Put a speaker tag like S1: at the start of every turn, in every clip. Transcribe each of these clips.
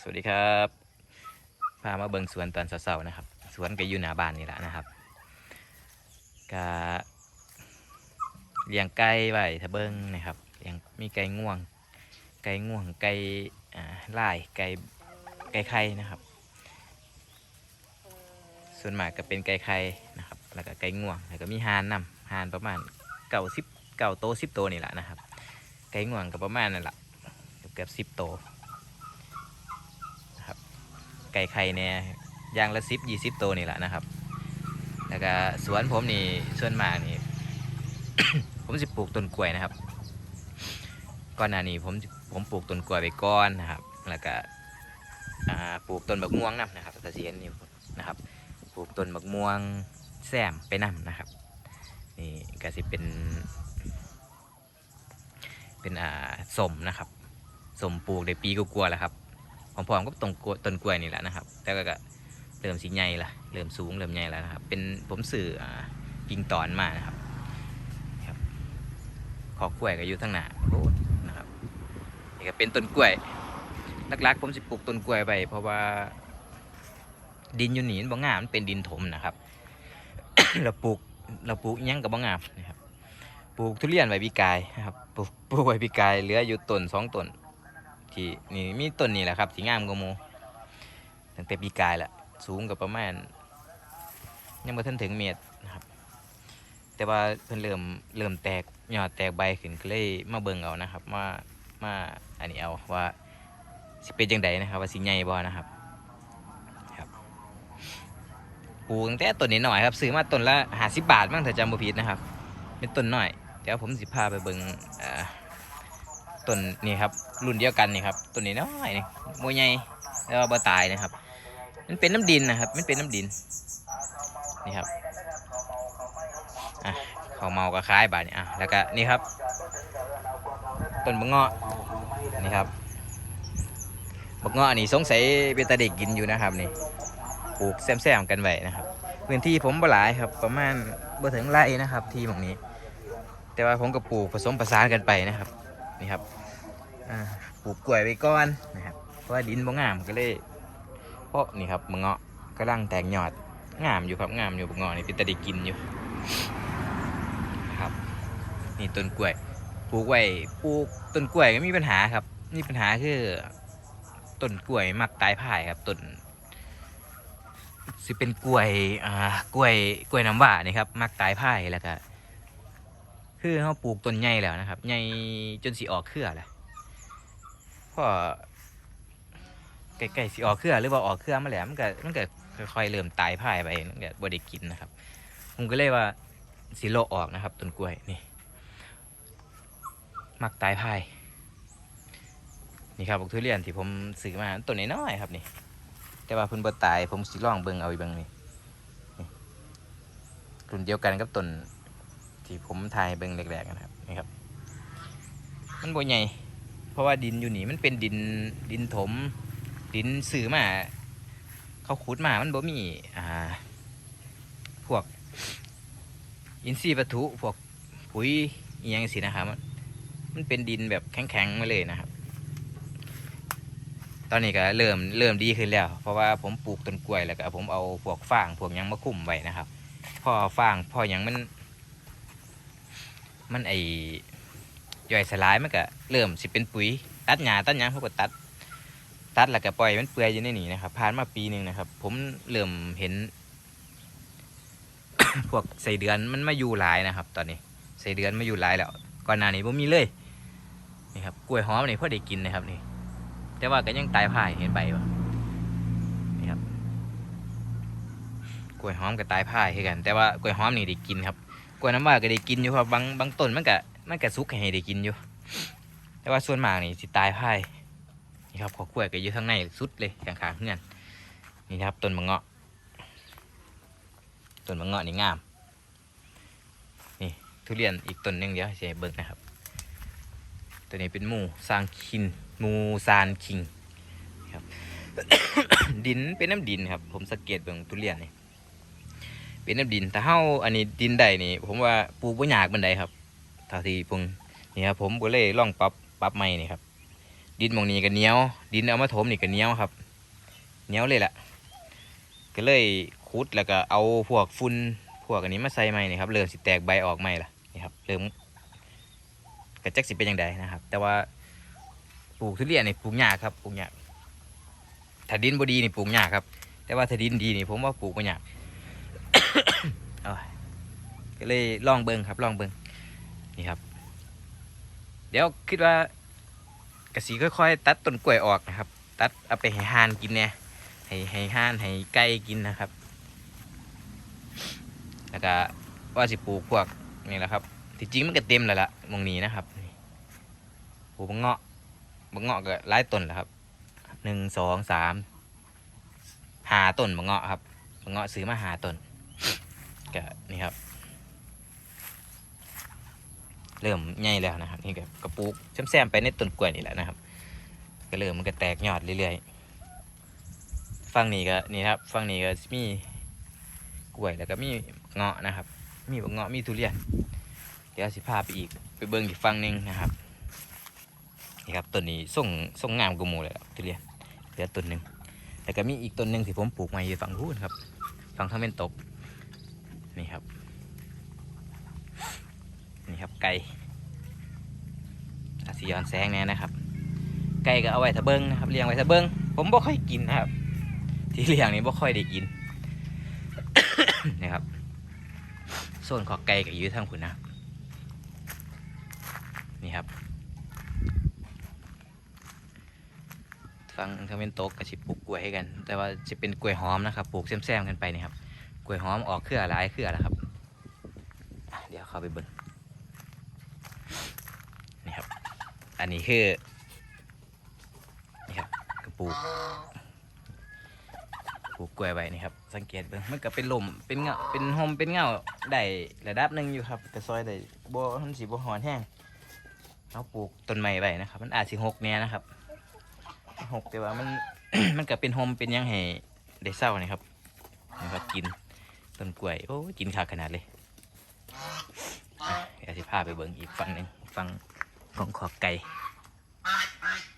S1: สวัสดีครับพามาเบิงสวนตอนเช้าๆนะครับ สวนก็อยู่หน้าบ้านนี่แหละนะครับก็เลี้ยงไก่ไว้ถ้าเบิงนะครับเลี้ยงมีไก่ง่วง ไก่ง่วงไก่ลายไก่ไก่ไข่นะครับ ส่วนมากก็เป็นไก่ไข่นะครับ แล้วก็ไก่ง่วงแล้วก็มีห่านนำห่านประมาณเก่าสิบเก่าโตสิบโตนี่แหละนะครับ ไก่ง่วงก็ประมาณนั่นแหละเกือบสิบโต ไก่ไข่เนี่ยย่างละสิบยี่สิบตัวนี่แหละนะครับ แล้วก็สวนผมนี่ส่วนมากนี่ ผมจะปลูกต้นกล้วยนะครับ ก่อนหน้านี้ผมผมปลูกต้นกล้วยไปก่อนนะครับ แล้วก็ปลูกต้นบักม่วงนํนะครับตะเสียนนี่นะครับ ปลูกต้นบักม่วงแซมไปนํนะครับ นี่ก็สิเป็น เป็นอ่าสมนะครับสมปลูกได้ปีกลัวๆแล้วครับ อมๆกับต้นกล้วยต้นกล้วยนี่แหละนะครับ แต่ก็เริ่มสีใหญ่ละเริ่มสูงเริ่มใหญ่แล้วนะครับ เป็นผมสื่อกิ่งตอนมานะครับครับขอกล้วยก็อยู่ทั้งหน้าโอ้นะครับนี่ก็เป็นต้นกล้วยลักๆผมสิปลูกต้นกล้วยไปเพราะว่าดินอยู่นี่มันบ่งามมันเป็นดินถมนะครับ เราปลูกเราปลูกยังกับบ่งามนะครับ ปลูกทุเรียนไว้ปีกายนะครับ ปลูกปลูกไว้ปีกายเหลืออยู่ต้นสองต้น ที่นี่มีต้นนี่แหละครับสีงามกว่าหมูตั้งแต่ปีกายแหละสูงกับประมาณ ยังไม่ทันถึงเมตรนะครับ แต่ว่าเพิ่นเริ่มเริ่มแตกยอดแตกใบขึ้นก็เลยมาเบิ่งเอานะครับมามาอันนี้เอาว่าสิเป็นจังไดนะครับว่าสิใหญ่บ่นะครับครับปลูกตั้งแต่ต้นนี้หน่อยครับซื้อมาต้นละห้าสิบบาทมั้งถ้าจำบ่ผิดนะครับ เป็นต้นหน้อยเดี๋ยวผมสิพาไปเบิ่งอ่อ ต้นนี่ครับรุ่นเดียวกันนี่ครับต้นนี้น้อยนี่มวยใหญ่แล้วบ่ตายนะครับ มันเป็นน้ำดินนะครับ มันเป็นน้ำดินนี่ครับอะข้าเมาก็คล้ายบาดนี่อะแล้วก็นี่ครับต้นบะเงาะนี่ครับบะเงาะนี่สงสัยเป็นตาเด็กกินอยู่นะครับนี่ปลูกแซมๆกันไว้นะครับพื้นที่ผมบ่หลายครับประมาณบ่ถึงไร่นะครับ ที่ตรงนี้ แต่ว่าผมก็ปลูกผสมผสานกันไปนะครับ นี่ครับปลูกกล้วยไปก่อนนะครับ เพราะว่าดินบ่งามก็เลยเพราะนี่ครับมะเงาะกำลังแตกยอดงามอยู่ครับงามอยู่มะเงาะนี่เป็นตะด้กินอยู่ครับ นี่ต้นกล้วยปลูกไว้ปลูกต้นกล้วยก็มีปัญหาครับนี่ปัญหาคือต้นกล้วยมักตายพ่ายครับต้นสิเป็นกล้วยอ่ากล้วยกล้วยน้ำว้านี่ครับมักตายพ่ายแล้วก็ คือเขาปลูกต้นใหญ่แล้วนะครับใหญ่จนสีออกเครือแหละพอไก่ๆสิออกเครือหรือว่าออกเครือมาแล้วมันก็มันก็ค่อยๆเริ่มตายพ่ายไปมันก็บ่ได้กินนะครับผมก็เลยว่าสิโลออกนะครับต้นกล้วยนี่ มักตายพ่ายนี่ครับบอกทุเรียนที่ผมซื้อมาต้นน้อยๆครับนี่ แต่ว่าเพิ่นบ่ตายผมสิลองเบิ่งเอาอีกเบิ่งนี่นี่รุ่นเดียวกันกับต้น ที่ผมถ่ายเบิ่งแรกๆนะครับนี่ครับ มันบ่ใหญ่เพราะว่าดินอยู่นี่มันเป็นดินดินถม ดินสื่อมาเขาขุดมามันบ่มีอ่า พวก อินทรีย์วัตถุพวกปุ๋ยอหยังสินะครับมันเป็นดินแบบแข็งๆมาเลยนะครับ ตอนนี้ก็เริ่มเริ่มดีขึ้นแล้ว เพราะว่าผมปลูกต้นกล้วยแล้วก็ผมเอาพวกฟางพวกยังมาคุ้มไว้นะครับพอฟางพอยังมัน มันไอย่อยสลายมันก็เริ่มสิเป็นปุ๋ย ตัดหญ้าตัดหยังเขาก็ตัด ตัดแล้วก็ปล่อยมันเปื่อยอยู่ในนี้นะครับผ่านมาปีหนึ่งนะครับ ผมเริ่มเห็น พวกใส่เดือนมันมาอยู่หลายนะครับ ตอนนี้ใส่เดือนมาอยู่หลายแล้วก่อนหน้านี้ผมมีเลยนี่ครับกล้วยหอมนี่พอได้กินนะครับนี่ แต่ว่าก็ยังตายพ่ายเห็นใบปะนี่ครับกล้วยหอมกับตายพ่ายคือกัน แต่ว่ากล้วยหอมนี่ได้กินครับ กล้วยน้ำว้าก็ได้กินอยู่ครับบางบางต้นมันก็มันก็สุกให้ได้กินอยู่ แต่ว่าส่วนมากนี่สิตายพ่ายนี่ครับขอกล้วยก็อยู่ข้างในสุดเลยข้างๆเพื่อนนี่ครับต้นมะเงาะต้นมะเงาะนี่งามนี่ทุเรียนอีกต้นนึงเดี๋ยวจะให้เบิ่งนะครับ ตัวนี้เป็นหมูซางคินหมูซานคิงครับดินเป็นน้ำดินครับ ผมสังเกตเบิ่งทุเรียนนี่ เป็นน้ำดินแต่เฮาอันนี้ดินใดนี่ ผมว่าปลูกบ่ยากบันไดครับเท่าที่ผมนี่ครับผมก็เลยลองปรับปรับใหม่นี่ครับ ดินมองนี้ก็เหนียว ดินเอามาถมนี่ก็เหนียวครับเหนียวเลยแหละก็เลยขุดแล้วก็เอาพวกฝุ่นพวกอันนี้มาใส่ใหม่นี่ครับเริ่มสิแตกใบออกใหม่ละนี่ครับเริ่มกระจักสิเป็นยังไงนะครับ แต่ว่าปลูกทุเรียนนี่ปลูกยากครับปลูกยากถ้าดินบดีนี่ปลูกยากครับ แต่ว่าถ้าดินดีนี่ผมว่าปลูกไม่ยาก ก็เลยลองเบิ้งครับลองเบิ้งนี่ครับ เดี๋ยวคิดว่ากระสีค่อยๆ ตัดต้นกล้วยออกนะครับ ตัดเอาไปให้ห่านกินเนี่ยให้ให้ห่านให้ไก่กินนะครับ แล้วก็ว่าสิปลูกพวกนี่แหละครับที่จริงมันก็เต็มแล้วล่ะหมองนี้นะครับปลูกบังเงาะบังเงาะก็หลายต้นแล้วครับหนึ่งสองสามหาต้นบังเงาะครับบังเงาะซื้อมาหาต้นก็นี่ครับ เริ่มใหญ่แล้วนะครับ นี่ก็กระปุกแซมๆไปในต้นกล้วยนี่แหละนะครับ ก็เริ่มมันก็แตกยอดเรื่อยๆฝั่งนี้ก็นี่ครับฝั่งนี้ก็มีกล้วยแล้วก็มีเงาะนะครับ มีเงาะมีทุเรียนเดี๋ยวสิพาไปอีกไปเบิ่งอีกฝั่งหนึงนะครับนี่ครับต้นนี้ส่งส่งงามกว่าหมูเลยครับทุเรียนเหลือต้นหนึ่งแล้วก็มีอีกต้นหนึ่งที่ผมปลูกมาอยู่ฝั่งนู้นครับฝั่งทางเม็นตกนี่ครับ ครับไก่อาสียอนแสงเนี่ยนะครับ ไก่ก็เอาไว้ทะเบิงนะครับเลี้ยงไว้ทะเบิงผมบ่ค่อยกินนะครับ ที่เลี้ยงนี่บ่ค่อยได้กินนะครับส่วนของไก่กับยื้อทางคุณนะนี่ครับฟังทางเป็นโต๊ะกับชิปลูกกล้วยให้กัน แต่ว่าจะเป็นกล้วยหอมนะครับปลูกแซมๆกันไปนี่ครับกล้วยหอมออกเครือหลายเครือแล้วครับ เดี๋ยวเข้าไปเบิ่ง นี่ครับ อันนี้คือนี่ครับกระปุกปลูกกล้วยไว้นี่ครับ สังเกตเบิ่งมันก็เป็นลมเป็นเงาเป็นหมเป็นเงาได้ระดับหนึ่งอยู่ครับกระซอยได้บ่มันสีบ่หอนแห้งเอาปลูกต้นไม้ไว้นะครับ มันอาจสิหกเนี่ยนะครับหกแต่ว่ามัน มันก็เป็นหมเป็นยังให้ได้เศร้านี่ครับนะครับกินต้นกล้วยโอ้กินขาดขนาดเลยอะเดี๋ยวสิพาไปเบิ่งอีกฝั่งหนึ่งฝั่ง ของขอบไก่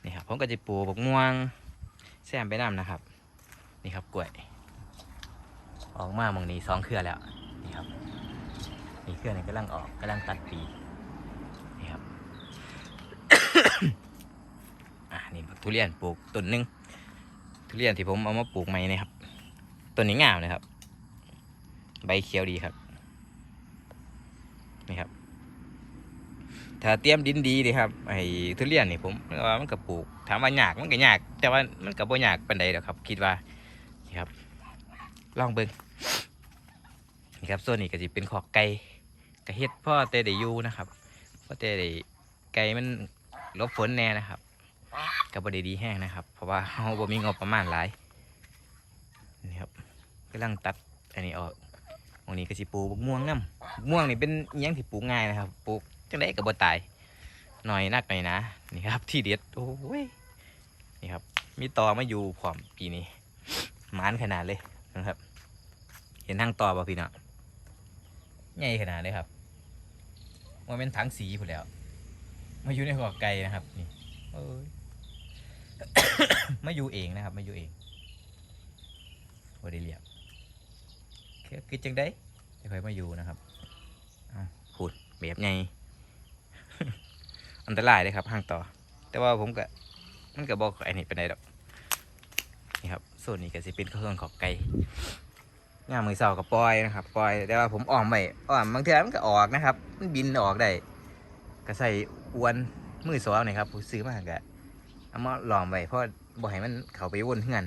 S1: นี่ครับผมก็จะปลูกบักม่วงแซมไปน้ำนะครับ นี่ครับกล้วย ออกมาหมองนี้สองเครือแล้วนี่ครับนี่เครือนี้กำลังออกกำลังตัดปีนี่ครับอะนี่บักทุเรียนปลูกต้นหนึงทุเรียนที่ผมเอามาปลูกใหม่นี่ครับต้นนี้งามเลยครับ ใบเขียวดีครับนี่ครับ ถ้าเตรียมดินดีดีครับไอ้ทุเรียนนี่ผมว่ามันก็ปลูกถามว่ายากมันก็ยาก แต่ว่ามันก็บ่ยากปานใดหรอกครับ คิดว่านี่ครับ ลองเบิ่งนี่ครับส่วนนี้ก็จะเป็นขอกไก่กระเฮ็ดพ่อแต่ได้อยู่นะครับพ่อแต่ได้ไก่มันลบฝนแน่นะครับก็บ่ได้ดีแห้งนะครับ เพราะว่าเฮาบ่มีงบประมาณหลายนี่ครับกำลังตัดอันนี้ออกตรงนี้ก็สิปลูกม่วงน้ำม่วงนี่เป็นยังที่ปลูกง่ายนะครับปลูก จังไดก็บ่ตายหน่อยนักหน่อยนะนี่ครับ ที่เด็ดโอ้ยนี่ครับ มีตอมาอยู่พร้อมปีนี้มานขนาดเลยนะครับ เห็นทางตอป่ะพี่เนาะใหญ่ขนาดเลยครับมันเป็นถังสีผุนแล้วมาอยู่ในหัวไก่นะครับ นี่เอ้ยมาอยู่เองนะครับมาอยู่เองบ่ได้เรียกคือคือจังได้จะค่อยมาอยู่นะครับอ้าวพูดแบบไง อันตรายเลยครับห่างต่อ แต่ว่าผมก็มันก็บอกไอ้นี่เป็นไรดอกนี่ครับส่วนนี้ก็สิเป็นเครื่องของไก่งามมือเสากับปล่อยนะครับปล่อยแต่ว่าผมอ้อมไปอ้อมบางเทีมันก็ออกนะครับ มันบินออกได้ก็ใส่อวนมือสองนี่ครับผมซื้อมาก็เอามาหลอมไว้เพราะบ่ให้มันเข้าไปวนเพื่อน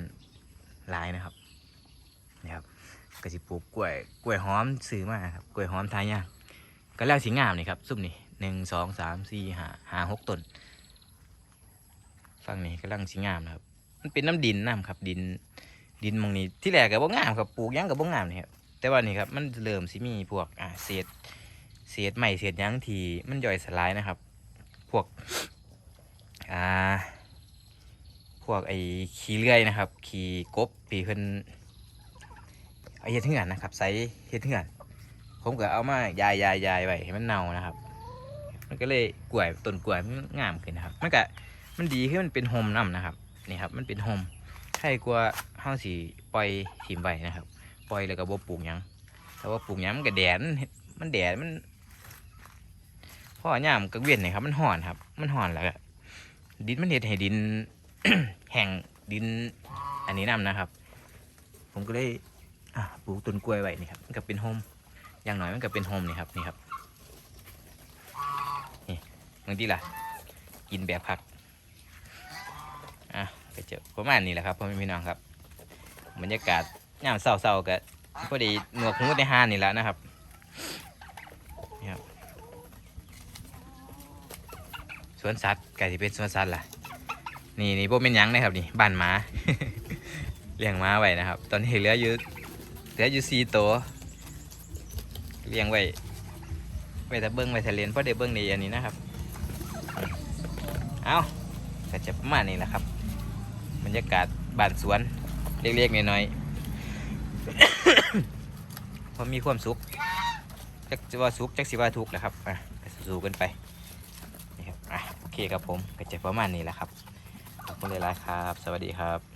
S1: หลายนะครับนี่ครับก็สิปลูกกล้วยกล้วยหอมซื้อมาครับกล้วยหอมทายย่างก็แล้วสีงามนี่ครับซุ่มนี่ หนึ่งสองสามสี่ห้าห้าหกต้นฝั่งนี้ก็ลังสีงามนะครับ มันเป็นน้ำดินน้ำครับ ดิน ดินมองนี้ที่แรกก็บ่งามครับปลูกยังก็บ่งามนี่ครับแต่ว่านี่ครับมันเริ่มสิมีพวกอ่าเศษเศษใหม่เศษยังที่มันย่อยสลายนะครับ พวกอ่าพวกไอ้ขี้เลื่อยนะครับขี้กบปีเพิ่นเอาเฮ็ดเถื่อนนะครับใส่เฮ็ดเถื่อนผมก็เอามายายยายยายไว้ให้มันเน่านะครับ มันก็เลยกล้วยต้นกล้วยมันงามขึ้นนะครับ มันก็มันดีขึ้นมันเป็นโฮมน้ำนะครับนี่ครับ มันเป็นโฮมใช่กว่าเฮาสิปล่อยถิ่มไว้นะครับ ปล่อยแล้วก็บ่ปลูกยังแต่ว่าปลูกยังมันก็แดดมันแดดมันพ่อยามกระเวียนนี่ครับ มันห่อนครับ มันห่อนแล้วก็ดินมันเฮ็ดให้ดินแห้งดินอันนี้นํนะครับ ผมก็เลยปลูกต้นกล้วยไว้นี่ครับมันก็เป็นโฮมอย่างน้อยมันก็เป็นโฮมนี่ครับนี่ครับ บางทีล่ะ กินแบบพักอะก็จะประมาณนี้แหละครับพ่อแม่พี่น้องครับบรรยากาศยามเศร้าๆก็พอดีหนวกหูในห้านนี่แหละนะครับนี่ครับสวนสัตว์ไก่ที่เป็นสวนสัตว์ล่ะ นี่นี่พวกเป็นยังนะครับนี่บ้านหมาเลี้ยงม้าไว้นะครับ ตอนนี้เหลืออยู่เหลืออยู่สี่ตัวเลี้ยงไว้ไว้แต่เบิ้งไว้แต่เลียนเพราะเดี๋ยวเบิ้งในอันนี้นะครับ เอาก็จะประมาณนี้แหละครับ บรรยากาศบ้านสวนเล็กๆน้อยๆพอมีความสุขจักสิว่าสุขจักสิว่าทุกข์แหละครับอะสู้กันไปนี่ครับอะโอเคครับผมก็จะประมาณนี้แหละครับขอบคุณหลายๆครับ สวัสดีครับ